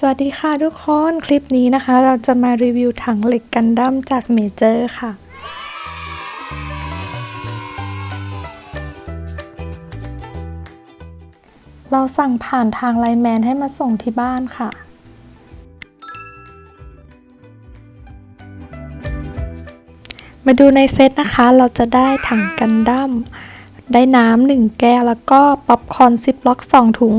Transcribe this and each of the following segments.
สวัสดีค่ะทุกคน คลิปนี้นะคะ เราจะมารีวิวถังเหล็กกันดั้มจากเมเจอร์ค่ะ เราสั่งผ่านทางไลแมนให้มาส่งที่บ้านค่ะ มาดูในเซตนะคะ เราจะได้ถังกันดั้ม ได้น้ำหนึ่งแก้วแล้วก็ป๊อปคอร์นซิปล็อกสองถุง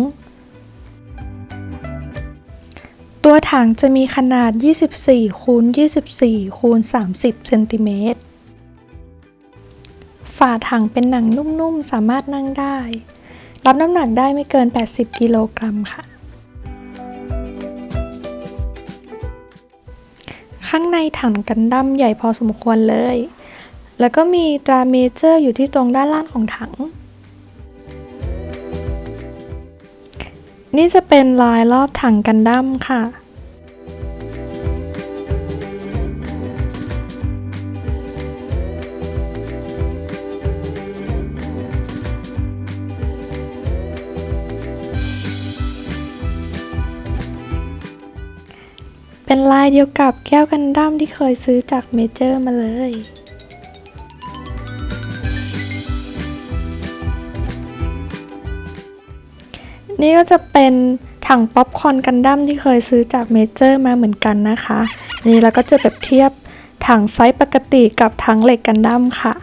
ตัวถังจะมีขนาด 24คูณ24คูณ30เซนติเมตรฝาถังเป็นหนังนุ่มๆ สามารถนั่งได้ รับน้ำหนักได้ไม่เกิน 80 กิโลกรัมค่ะ ข้างในถังกันดั้มใหญ่พอสมควรเลย แล้วก็มีตราเมเจอร์อยู่ที่ตรงด้านล่างของถัง นี่จะเป็นลายรอบถังกันดั้มค่ะ เป็นลายเดียวกับแก้วกันดั้มที่เคยซื้อจากเมเจอร์มาเลย นี่ก็จะเป็นถังป๊อปคอร์นกันดั้มที่เคยซื้อจากเมเจอร์มาเหมือนกันนะคะ อันนี้เราก็จะแบบเทียบถังไซส์ปกติกับถังเหล็กกันดั้มค่ะ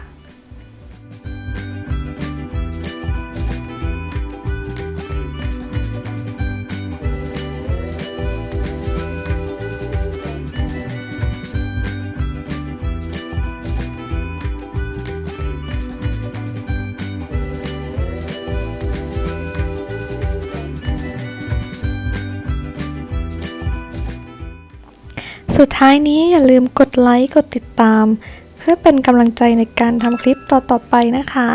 สุดท้ายนี้อย่าลืมกดไลค์ กดติดตาม เพื่อเป็นกำลังใจในการทำคลิปต่อๆไปนะคะ